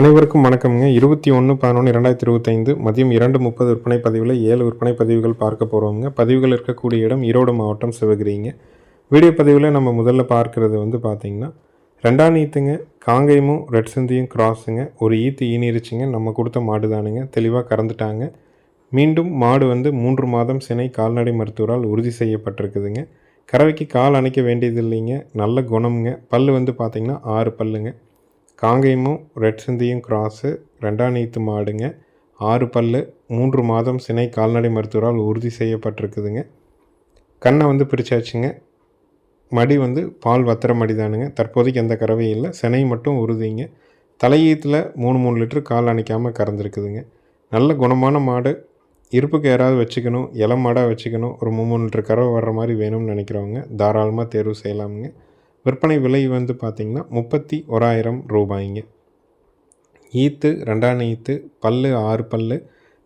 அனைவருக்கும் வணக்கம்ங்க. இருபத்தி ஒன்று பதினொன்று இரண்டாயிரத்தி இருபத்தைந்து மதியம் இரண்டு முப்பது விற்பனை பதிவில் ஏழு விற்பனை பதிவுகள் பார்க்க போகிறோங்க பதிவுகள் இருக்கக்கூடிய இடம் ஈரோடு மாவட்டம் சிவகிரிங்க. வீடியோ பதிவில் நம்ம முதல்ல பார்க்குறது வந்து பார்த்திங்கன்னா ரெண்டாம் ஈத்துங்க காங்கேயமும் ரெட் சிந்தியும் கிராஸுங்க ஒரு ஈத்து ஈனிருச்சுங்க. நம்ம கொடுத்த மாடு தானுங்க. தெளிவாக கறந்துட்டாங்க. மீண்டும் மாடு வந்து மூன்று மாதம் சினை கால்நடை மருத்துவரால் உறுதி செய்யப்பட்டிருக்குதுங்க. கறவைக்கு கால் அணைக்க வேண்டியது இல்லைங்க நல்ல குணம்ங்க. பல்லு வந்து பார்த்திங்கன்னா ஆறு பல்லுங்க. காங்கேயமும் ரெட் சிந்தியும் கிராஸு ரெண்டாம் நீத்து மாடுங்க. ஆறு பல்லு மூன்று மாதம் சினை கால்நடை மருத்துவரால் உறுதி செய்யப்பட்டிருக்குதுங்க. கண்ணை வந்து பிரிச்சாச்சுங்க. மடி வந்து பால் வத்திர மடி தானுங்க தற்போதைக்கு எந்த கறவையும் இல்லை. சினை மட்டும் உறுதிங்க. தலையீத்தில் மூணு மூணு லிட்டர் கால் அணைக்காமல் கறந்துருக்குதுங்க. நல்ல குணமான மாடு. இருப்புக்கு யாராவது வச்சுக்கணும். இளம் மாடாக வச்சுக்கணும். ஒரு மூணு மூணு லிட்டர் கறவை வர்ற மாதிரி வேணும்னு நினைக்கிறவங்க தாராளமாக தேர்வு செய்யலாமுங்க. விற்பனை விலை வந்து பார்த்திங்கன்னா முப்பத்தி ஓராயிரம் ரூபாய்ங்க. ஈத்து ரெண்டாம் ஈத்து பல்லு ஆறு பல்லு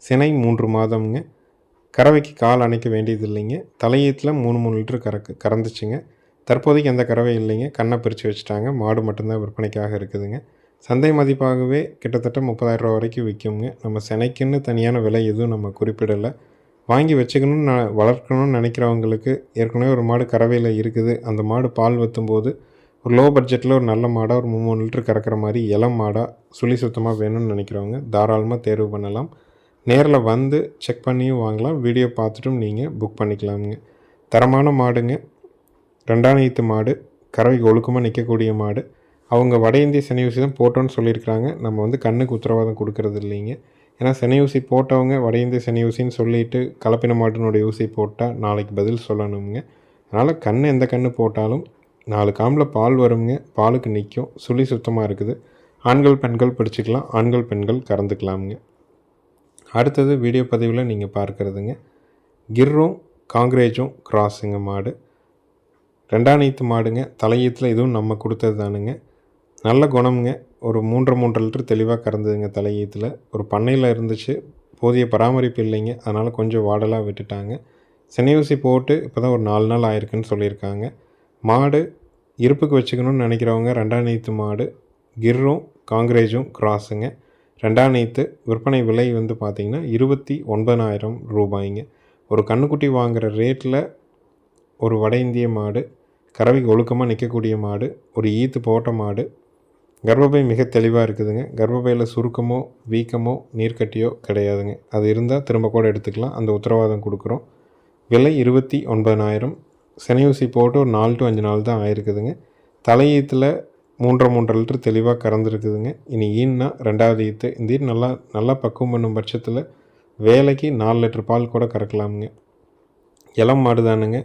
சினை மூன்று மாதம்ங்க. கறவைக்கு கால் அணைக்க வேண்டியது இல்லைங்க தலையீத்தில் மூணு மூணு லிட்டரு கறக்கு கறந்துச்சுங்க. தற்போதைக்கு எந்த கறவை இல்லைங்க. கண்ணை பிரித்து வச்சுட்டாங்க. மாடு மட்டும்தான் விற்பனைக்காக இருக்குதுங்க. சந்தை மதிப்பாகவே கிட்டத்தட்ட முப்பதாயிரம் ரூபா வரைக்கும் விற்குங்க நம்ம சினைக்குன்னு தனியான விலை எதுவும் நம்ம குறிப்பிடலை. வாங்கி வச்சுக்கணும்னு நான் வளர்க்கணும்னு நினைக்கிறவங்களுக்கு ஏற்கனவே ஒரு மாடு கறவையில் இருக்குது. அந்த மாடு பால் வற்றும்போது ஒரு லோ பட்ஜெட்டில் ஒரு நல்ல மாடாக ஒரு மூணு லிட்டர் கறக்கிற மாதிரி இளம் மாடாக சுழி சுத்தமாக வேணும்னு நினைக்கிறவங்க தாராளமாக தேர்வு பண்ணலாம். நேரில் வந்து செக் பண்ணியும் வாங்கலாம். வீடியோ பார்த்துட்டும் நீங்கள் புக் பண்ணிக்கலாமுங்க. தரமான மாடுங்க. ரெண்டாயிரத்து மாடு. கறவைக்கு ஒழுக்கமாக நிற்கக்கூடிய மாடு. அவங்க வட இந்திய சனி தான் போட்டோன்னு சொல்லியிருக்கிறாங்க. நம்ம வந்து கண்ணுக்கு உத்தரவாதம் கொடுக்கறது இல்லைங்க. ஏன்னா சனி ஊசி போட்டவங்க வட இந்திய சனி ஊசின்னு சொல்லிட்டு கலப்பின மாட்டினுடைய ஊசி போட்டால் நாளைக்கு பதில் சொல்லணுங்க அதனால் கண் எந்த கண் போட்டாலும் நாலு காம்பில் பால் வருங்க பாலுக்கு நிற்கும் சுழி சுத்தமாக இருக்குது. ஆண்கள் பெண்கள் பிடிச்சிக்கலாம். ஆண்கள் பெண்கள் கறந்துக்கலாமுங்க. அடுத்தது வீடியோ பதிவில் நீங்கள் பார்க்குறதுங்க. கிர்ரும் காங்கிரேஜும் கிராஸுங்க மாடு. ரெண்டாம் நீத்து மாடுங்க. தலையீத்தில் இதுவும் நம்ம கொடுத்தது தானுங்க. நல்ல குணம்ங்க. ஒரு மூன்று மூன்று லிட்டர் தெளிவாக கறந்ததுங்க தலையீத்தில் ஒரு பண்ணையில் இருந்துச்சு. போதிய பராமரிப்பு இல்லைங்க. அதனால் கொஞ்சம் வாடலாக விட்டுட்டாங்க. சினையூசி போட்டு இப்போ தான் ஒரு நாலு நாள் ஆயிருக்குன்னு சொல்லியிருக்காங்க. மாடு இருப்புக்கு வச்சுக்கணும்னு நினைக்கிறவங்க ரெண்டாம் நீத்து மாடு கிர்ரும் காங்கிரேஜும் கிராஸுங்க. ரெண்டாம் நீத்து விற்பனை விலை வந்து பார்த்திங்கன்னா இருபத்தி ஒன்பதாயிரம் ரூபாய்ங்க. ஒரு கண்ணுக்குட்டி வாங்குகிற ரேட்டில் ஒரு வட இந்திய மாடு கறவைக்கு ஒழுக்கமாக நிற்கக்கூடிய மாடு ஒரு ஈத்து போட்ட மாடு கர்ப்பப்பை மிக தெளிவாக இருக்குதுங்க. கர்ப்பப்பையில் சுருக்கமோ வீக்கமோ நீர்க்கட்டியோ கிடையாதுங்க. அது இருந்தால் திரும்ப கூட எடுத்துக்கலாம். அந்த உத்தரவாதம் கொடுக்குறோம். விலை இருபத்தி ஒன்பதாயிரம். செனையூசி போட்டு ஒரு நாலு டு அஞ்சு நாள் தான் ஆயிருக்குதுங்க. தலையீத்தில் மூன்றரை மூன்றரை லிட்டர் தெளிவாக கறந்துருக்குதுங்க. இனி ஈன்னா ரெண்டாவது ஈத்து. இந்த ஈர் நல்லா நல்லா பக்குவம் பண்ணும் பட்சத்தில் வேலைக்கு நாலு லிட்டர் பால் கூட கறக்கலாமுங்க. இளம் மாடு தானுங்க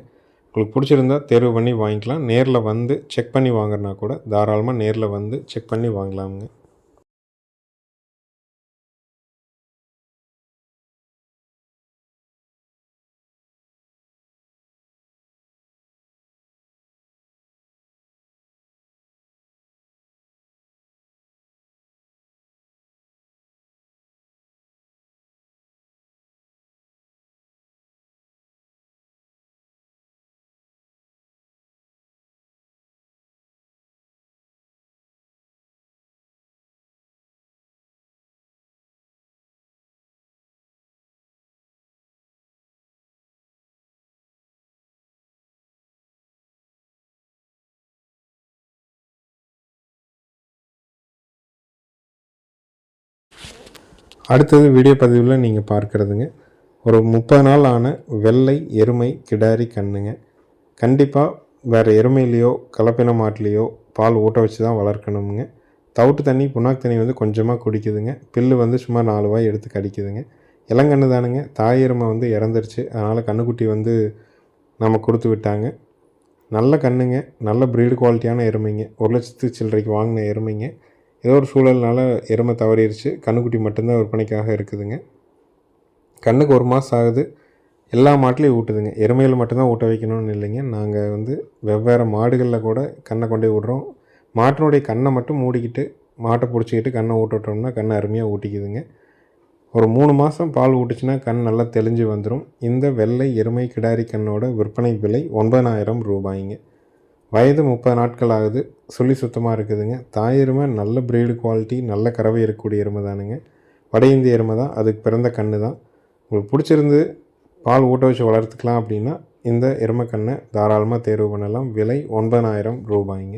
உங்களுக்கு பிடிச்சிருந்தா தேர்வு பண்ணி வாங்கிக்கலாம். நேரில் வந்து செக் பண்ணி வாங்குறனா கூட தாராளமாக நேரில் வந்து செக் பண்ணி வாங்கலாமுங்க. அடுத்தது வீடியோ பதிவில் நீங்கள் பார்க்குறதுங்க. ஒரு முப்பது நாள் ஆன வெள்ளை எருமை கிடாரி கண்ணுங்க. கண்டிப்பாக வேறு எருமையிலையோ கலப்பின மாட்டிலையோ பால் ஊட்ட வச்சு தான் வளர்க்கணுங்க தவிட்டு தண்ணி புண்ணாக்கு தண்ணி வந்து கொஞ்சமாக குடிக்குதுங்க. பில்லு வந்து சும்மா நாலு வாய் எடுத்து கடிக்குதுங்க. இளங்கன்று தானுங்க. தாய் எருமை வந்து இறந்துருச்சு. அதனால் கண்ணுக்குட்டி வந்து நம்ம கொடுத்து விட்டாங்க. நல்ல கண்ணுங்க. நல்ல ப்ரீடு குவாலிட்டியான எருமைங்க. ஒரு லட்சத்து சில்லறைக்கு வாங்கின எருமைங்க. ஏதோ ஒரு சூழல்னால எருமை தவறிடுச்சு கண்ணுக்குட்டி மட்டும்தான் விற்பனைக்காக இருக்குதுங்க. கண்ணுக்கு ஒரு மாதம் ஆகுது. எல்லா மாட்டிலையும் ஊட்டுதுங்க. எருமையில் மட்டும்தான் ஊட்ட வைக்கணும்னு இல்லைங்க. நாங்கள் வந்து வெவ்வேறு மாடுகளில் கூட கண்ணை கொண்டே விடுறோம் விட்றோம் மாட்டினுடைய கண்ணை மட்டும் மூடிக்கிட்டு மாட்டை பிடிச்சிக்கிட்டு கண்ணை ஊட்டுட்டோம்னா கண்ணை அருமையாக ஊட்டிக்குதுங்க. ஒரு மூணு மாதம் பால் ஊட்டுச்சுன்னா கண் நல்லா தெளிஞ்சு வந்துடும் இந்த வெள்ளை எருமை கிடாரி கண்ணோட விற்பனை விலை ஒன்பதாயிரம் ரூபாய்ங்க. வயது முப்பது நாட்கள் ஆகுது. சொல்லி சுத்தமாக இருக்குதுங்க. தாய் எருமை நல்ல பிரீடு குவாலிட்டி நல்ல கறவை இருக்கக்கூடிய எருமை தானுங்க. வட இந்திய எருமை தான். அதுக்கு பிறந்த கன்று தான். உங்களுக்கு பிடிச்சிருந்து பால் ஊட்ட வச்சு வளர்த்துக்கலாம் அப்படின்னா இந்த எருமை கண்ணை தாராளமாக தேர்வு பண்ணலாம். விலை ஒன்பதாயிரம் ரூபாய்ங்க.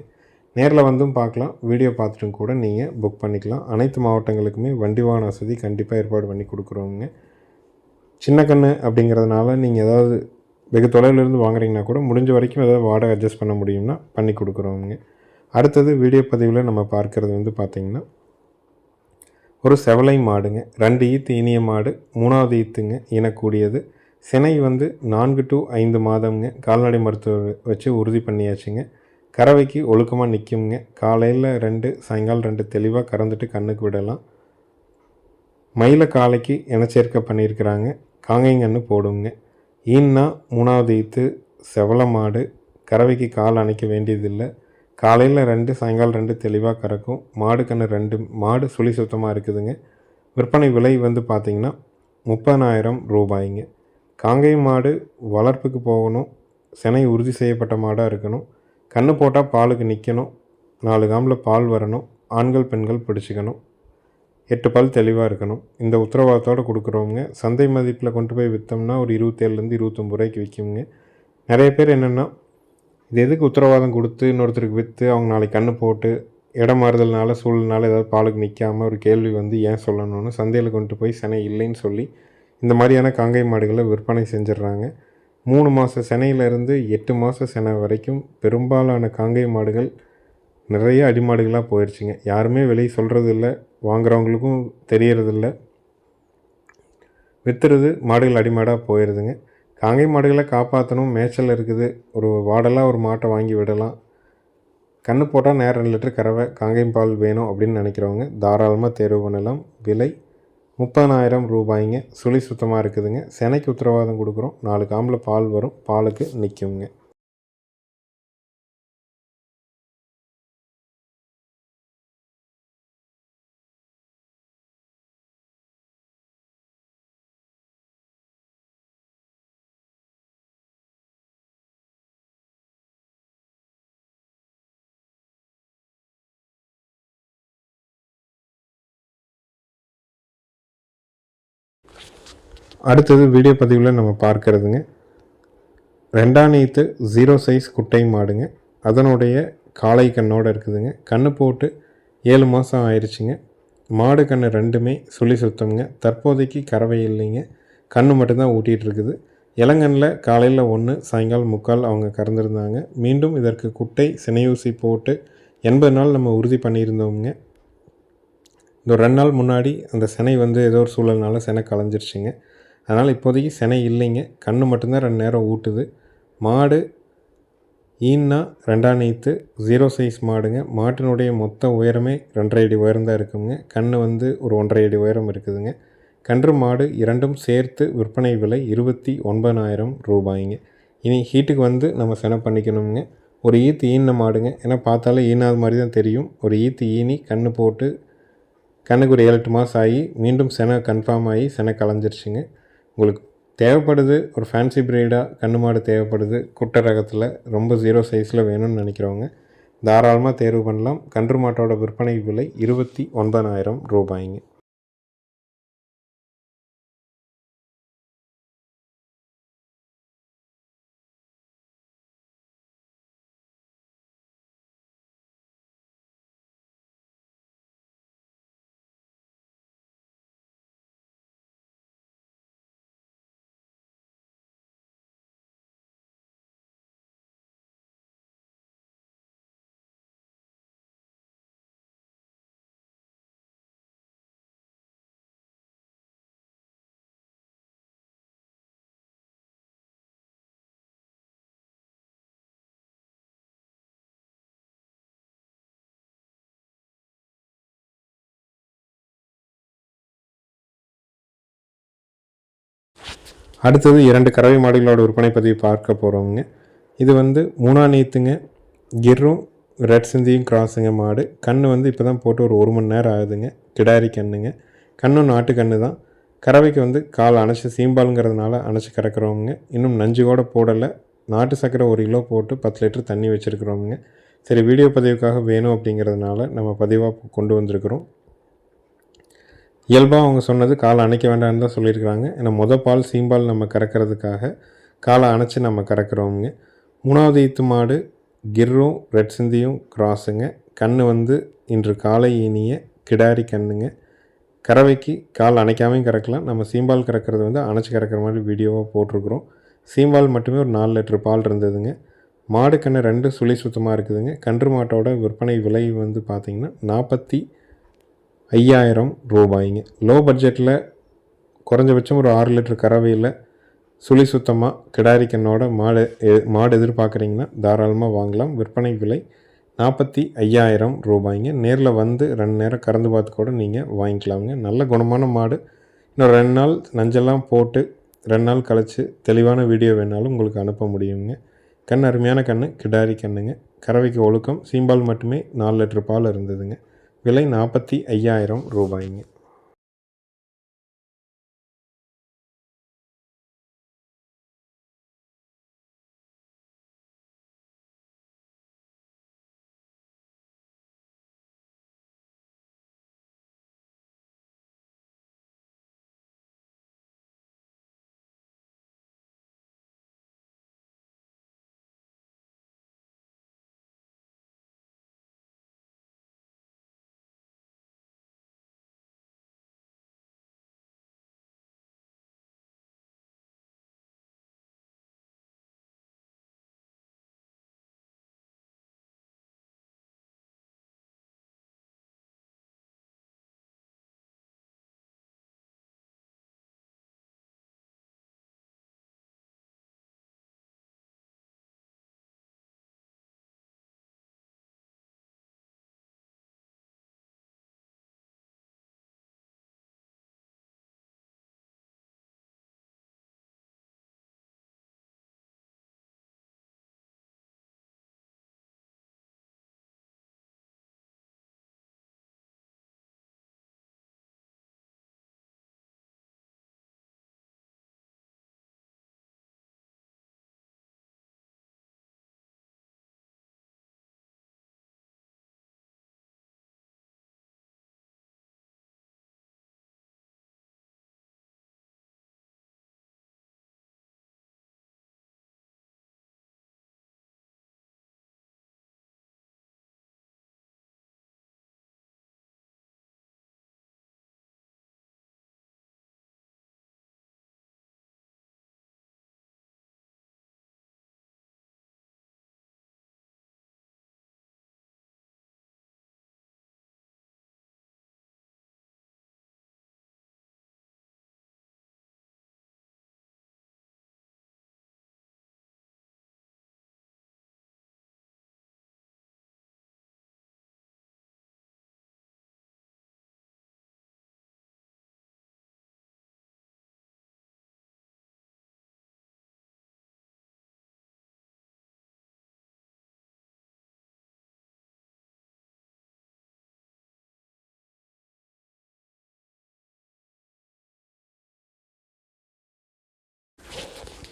நேரில் வந்தும் பார்க்கலாம். வீடியோ பார்த்துட்டும் கூட நீங்கள் புக் பண்ணிக்கலாம். அனைத்து மாவட்டங்களுக்குமே வண்டி வாகன வசதி கண்டிப்பாக ஏற்பாடு பண்ணி கொடுக்குறோங்க சின்ன கன்று அப்படிங்கிறதுனால நீங்கள் ஏதாவது வெகு தொலைவிலிருந்து வாங்குறீங்கன்னா கூட முடிஞ்ச வரைக்கும் ஏதாவது வாடகை அட்ஜஸ்ட் பண்ண முடியும்னா பண்ணி கொடுக்குறோங்க அடுத்தது வீடியோ பதிவில் நம்ம பார்க்குறது வந்து பார்த்திங்கன்னா ஒரு செவலை மாடுங்க. ரெண்டு ஈத்து இனிய மாடு மூணாவது ஈத்துங்க இனக்கூடியது. சினை வந்து நான்கு டு ஐந்து மாதம்ங்க. கால்நடை மருத்துவர் வச்சு உறுதி பண்ணியாச்சுங்க. கறவைக்கு ஒழுக்கமாக நிற்குங்க காலையில் ரெண்டு சாயங்காலம் ரெண்டு தெளிவாக கறந்துட்டு கண்ணுக்கு விடலாம். மயில காலைக்கு இனச்சேர்க்கை பண்ணியிருக்கிறாங்க. காங்கைங்கன்னு போடுங்க. ஈன்னா மூணாவது ஈத்து செவல மாடு கறவைக்கு கால் அணைக்க வேண்டியதில்லை. காலையில் ரெண்டு சாயங்காலம் ரெண்டு தெளிவாக கறக்கும். மாடு கன்று ரெண்டு மாடு சுழி சுத்தமாக இருக்குதுங்க. விற்பனை விலை வந்து பார்த்திங்கன்னா முப்பதாயிரம் ரூபாய்ங்க. காங்கை மாடு வளர்ப்புக்கு போகணும். சினை உறுதி செய்யப்பட்ட மாடாக இருக்கணும். கன்று போட்டால் பாலுக்கு நிற்கணும் நாலு காம்பில் பால் வரணும். ஆண்கள் பெண்கள் பிடிச்சிக்கணும். எட்டு பால் தெளிவாக இருக்கணும். இந்த உத்தரவாதத்தோடு கொடுக்குறவங்க சந்தை மதிப்பில் கொண்டு போய் விற்றோம்னா ஒரு இருபத்தேழுலேருந்து இருபத்தொம்பது ரூபாய்க்கு விற்குங்க நிறைய பேர் என்னென்னா இது எதுக்கு உத்தரவாதம் கொடுத்து இன்னொருத்தருக்கு விற்று அவங்க நாளைக்கு கண்ணு போட்டு இடம் மாறுதல்னால சூழ்நிலை ஏதாவது பாலுக்கு நிற்காமல் ஒரு கேள்வி வந்து ஏன் சொல்லணும்னு சந்தையில் கொண்டு போய் செனை இல்லைன்னு சொல்லி இந்த மாதிரியான காங்கை மாடுகளை விற்பனை செஞ்சிடுறாங்க. மூணு மாத செனையிலேருந்து எட்டு மாத செனை வரைக்கும் பெரும்பாலான காங்கை மாடுகள் நிறைய அடிமாடுகளாக போயிடுச்சுங்க யாருமே வெளியே சொல்கிறது இல்லை வாங்குறவங்களுக்கும் தெரியறதில்ல. விற்றுறது மாடுகள் அடிமாடாக போயிடுதுங்க காங்கை மாடுகளை காப்பாற்றணும் மேய்ச்சல் இருக்குது. ஒரு வாடலாக ஒரு மாட்டை வாங்கி விடலாம். கன்று போட்டால் நேரம் ரெண்டு லிட்டர் கறவை காங்கை பால் வேணும் அப்படின்னு நினைக்கிறவங்க தாராளமாக தேர்வு பண்ணலாம். விலை முப்பதாயிரம் ரூபாய்ங்க. சுழி சுத்தமாக இருக்குதுங்க. செனைக்கு உத்தரவாதம் கொடுக்குறோம். நாலு காம்பில் பால் வரும். பாலுக்கு நிற்குங்க அடுத்தது வீடியோ பதிவில் நம்ம பார்க்கறதுங்க. ரெண்டாம் நீத்து ஜீரோ சைஸ் குட்டை மாடுங்க. அதனுடைய காளை கண்ணோடு இருக்குதுங்க. கண்ணு போட்டு ஏழு மாதம் ஆயிடுச்சுங்க மாடு கன்று ரெண்டுமே சுழி சுத்தம்ங்க. தற்போதைக்கு கறவை இல்லைங்க. கண்ணு மட்டும்தான் ஊட்டிகிட்டு இருக்குது. இளங்கன்னில் காலையில் ஒன்று சாயங்காலம் முக்கால் அவங்க கறந்துருந்தாங்க. மீண்டும் இதற்கு குட்டை சினையூசி போட்டு எண்பது நாள் நம்ம உறுதி பண்ணியிருந்தோங்க இந்த ஒரு ரெண்டு நாள் முன்னாடி அந்த சினை வந்து ஏதோ ஒரு சூழல்னால சினை கலைஞ்சிருச்சுங்க. அதனால் இப்போதைக்கு சினை இல்லைங்க. கன்று மட்டும்தான் ரெண்டு நேரம் ஊட்டுது. மாடு ஈன்னா ரெண்டாம் நீத்து ஜீரோ சைஸ் மாடுங்க. மாட்டினுடைய மொத்த உயரமே ரெண்டரை அடி உயரம் தான் இருக்குங்க. கன்று வந்து ஒரு ஒன்றரை அடி உயரம் இருக்குதுங்க. கன்று மாடு இரண்டும் சேர்த்து விற்பனை விலை இருபத்தி ஒன்பதாயிரம் ரூபாய்ங்க. இனி ஹீட்டுக்கு வந்து நம்ம செனை பண்ணிக்கணுங்க ஒரு ஈத்து ஈன மாடுங்க. ஏன்னா பார்த்தாலே ஈனாத மாதிரி தான் தெரியும். ஒரு ஈத்து ஈனி கன்று போட்டு கண்ணுக்கு ஒரு ஏழு எட்டு மாதம் ஆகி மீண்டும் செனை கன்ஃபார்ம் ஆகி செனை கலைஞ்சிருச்சுங்க. உங்களுக்கு தேவைப்படுது ஒரு ஃபேன்சி ப்ரீடாக கண்ணு மாடு தேவைப்படுது குட்டை ரகத்தில் ரொம்ப ஜீரோ சைஸில் வேணும்னு நினைக்கிறவங்க தாராளமாக தேர்வு பண்ணலாம். கன்று மாட்டோட விற்பனை விலை இருபத்தி ஒன்பதாயிரம் ரூபாய்ங்க. அடுத்தது இரண்டு கறவை மாடுகளோட விற்பனை பதிவு பார்க்க போகிறோங்க இது வந்து மூணா நீத்துங்க கிர்ரும் ரெட் சிந்தியும் கிராஸுங்க மாடு. கன்று வந்து இப்போ தான் போட்டு ஒரு ஒரு மணி நேரம் ஆகுதுங்க. கிடாரி கண்ணுங்க. கண்ணும் நாட்டு கண்ணு தான். கறவைக்கு வந்து கால் அணைச்சி சீம்பாலுங்கிறதுனால அணைச்சி கறக்கிறவங்க. இன்னும் நஞ்சு கூட போடலை. நாட்டு சர்க்கரை ஒரு கிலோ போட்டு பத்து லிட்டர் தண்ணி வச்சுருக்குறோங்க சரி வீடியோ பதிவுக்காக வேணும் அப்படிங்கிறதுனால நம்ம பதிவாக கொண்டு வந்திருக்கிறோம். இயல்பாக அவங்க சொன்னது காலை அணைக்க வேண்டாம்னு தான் சொல்லியிருக்கிறாங்க. ஏன்னா முத பால் சீம்பால் நம்ம கறக்கிறதுக்காக காலை அணைச்சி நம்ம கறக்கிறோமுங்க. மூணாவது ஈத்து மாடு கிர்ரும் ரெட் சிந்தியும் கிராஸுங்க. கண் வந்து இன்று காலை இனிய கிடாரி கண்ணுங்க. கறவைக்கு கால் அணைக்காமையும் கறக்கலாம். நம்ம சீம்பால் கறக்கிறது வந்து அணைச்சி கறக்கிற மாதிரி வீடியோவாக போட்டிருக்கிறோம். சீம்பால் மட்டுமே ஒரு நாலு லிட்டர் பால் இருந்ததுங்க. மாடு கண்ணு ரெண்டு சுழி சுத்தமாக இருக்குதுங்க. கன்று மாட்டோட விற்பனை விலை வந்து பார்த்திங்கன்னா நாற்பத்தி ஐயாயிரம் ரூபாய்ங்க. லோ பட்ஜெட்டில் குறைஞ்சபட்சம் ஒரு ஆறு லிட்டர் கறவையில் சுழி சுத்தமாக கிடாரி மாடு எ- மாடு எதிர்பார்க்குறீங்கன்னா தாராளமாக வாங்கலாம். விற்பனை விலை நாற்பத்தி ஐயாயிரம் ரூபாய்ங்க. நேரில் வந்து ரெண்டு நேரம் கறந்து பார்த்து கூட நீங்கள் வாங்கிக்கலாமுங்க. நல்ல குணமான மாடு. இன்னும் ரெண்டு நாள் நஞ்செல்லாம் போட்டு ரெண்டு நாள் கழித்து தெளிவான வீடியோ வேணாலும் உங்களுக்கு அனுப்ப முடியுங்க. கண் அருமையான கண் கிடாரி கண்ணுங்க. கறவைக்கு ஒழுக்கம் சீம்பால் மட்டுமே நாலு லிட்டர் பால் இருந்ததுங்க. விலை நாற்பத்தி ஐயாயிரம் ரூபாய்ங்க.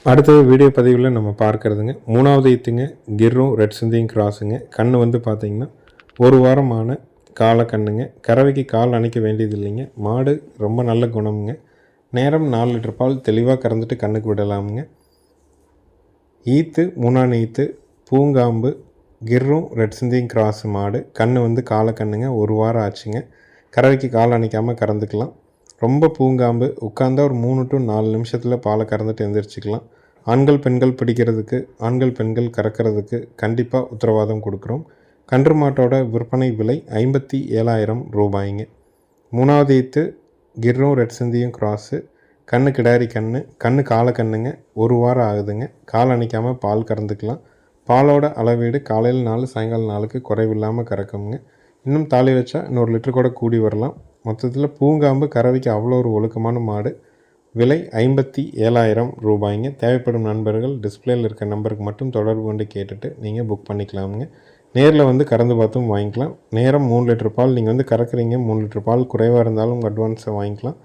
அடுத்தது வீடியோ பதிவில் நம்ம பார்க்குறதுங்க. மூணாவது ஈத்துங்க கிர்ரும் ரெட் சிந்தியும் கிராஸுங்க. கண் வந்து பார்த்திங்கன்னா ஒரு வாரமான காலை கண்ணுங்க. கறவைக்கு கால் அணைக்க வேண்டியது இல்லைங்க மாடு ரொம்ப நல்ல குணமுங்க. நேரம் நாலு லிட்டர் பால் தெளிவாக கறந்துட்டு கண்ணுக்கு விடலாமுங்க. ஈத்து மூணான ஈத்து பூங்காம்பு கிர்ரும் ரெட் சிந்தியும் கிராஸ் மாடு. கண் வந்து காலை கண்ணுங்க. ஒரு வாரம் ஆச்சுங்க. கறவைக்கு கால் அணைக்காமல் கறந்துக்கலாம். ரொம்ப பூங்காம்பு. உட்காந்தா ஒரு மூணு டு நாலு நிமிஷத்தில் பாலை கறந்துட்டு எந்திரிச்சிக்கலாம். ஆண்கள் பெண்கள் பிடிக்கிறதுக்கு ஆண்கள் பெண்கள் கறக்கிறதுக்கு கண்டிப்பாக உத்தரவாதம் கொடுக்குறோம். கன்று மாட்டோட விற்பனை விலை ஐம்பத்தி ஏழாயிரம் ரூபாய்ங்க. மூணாவது ஈத்து கிர்ரும் ரெட் சிந்தியும் கிராஸு கண்ணு கிடாரி கண்ணு கண்ணு காலை கண்ணுங்க ஒரு வாரம் ஆகுதுங்க. கால் அணைக்காமல் பால் கறந்துக்கலாம். பாலோட அளவீடு காலையில் நாலு சாயங்காலம் நாளுக்கு குறைவில்லாமல் கறக்குங்க இன்னும் தாலி வச்சா இன்னொரு லிட்டர் கூட கூடி வரலாம். மொத்தத்தில் பூங்காம்பு கறவைக்கு அவ்வளோ ஒரு ஒழுக்கமான மாடு. விலை ஐம்பத்தி ஏழாயிரம் ரூபாய்ங்க. தேவைப்படும் நண்பர்கள் டிஸ்பிளேயில் இருக்க நம்பருக்கு மட்டும் தொடர்பு கொண்டு கேட்டுட்டு நீங்கள் புக் பண்ணிக்கலாமுங்க. நேரில் வந்து கறந்து பார்த்தும் வாங்கிக்கலாம். நேரம் மூணு லிட்டர் பால். நீங்கள் வந்து கறக்குறீங்க மூணு லிட்டர் பால். குறைவாக இருந்தாலும் அட்வான்ஸை வாங்கிக்கலாம்.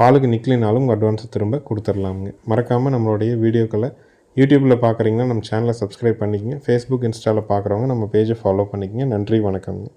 பாலுக்கு நிற்கலினாலும் அட்வான்ஸை திரும்ப கொடுத்துர்லாமுங்க. மறக்காமல் நம்மளுடைய வீடியோக்களை யூடியூப்பில் பார்க்குறீங்கன்னா நம்ம சேனலை சப்ஸ்கிரைப் பண்ணிக்கங்க. ஃபேஸ்புக் இன்ஸ்டாவில் பார்க்குறவங்க நம்ம பேஜை ஃபாலோ பண்ணிக்கங்க. நன்றி வணக்கம்ங்க.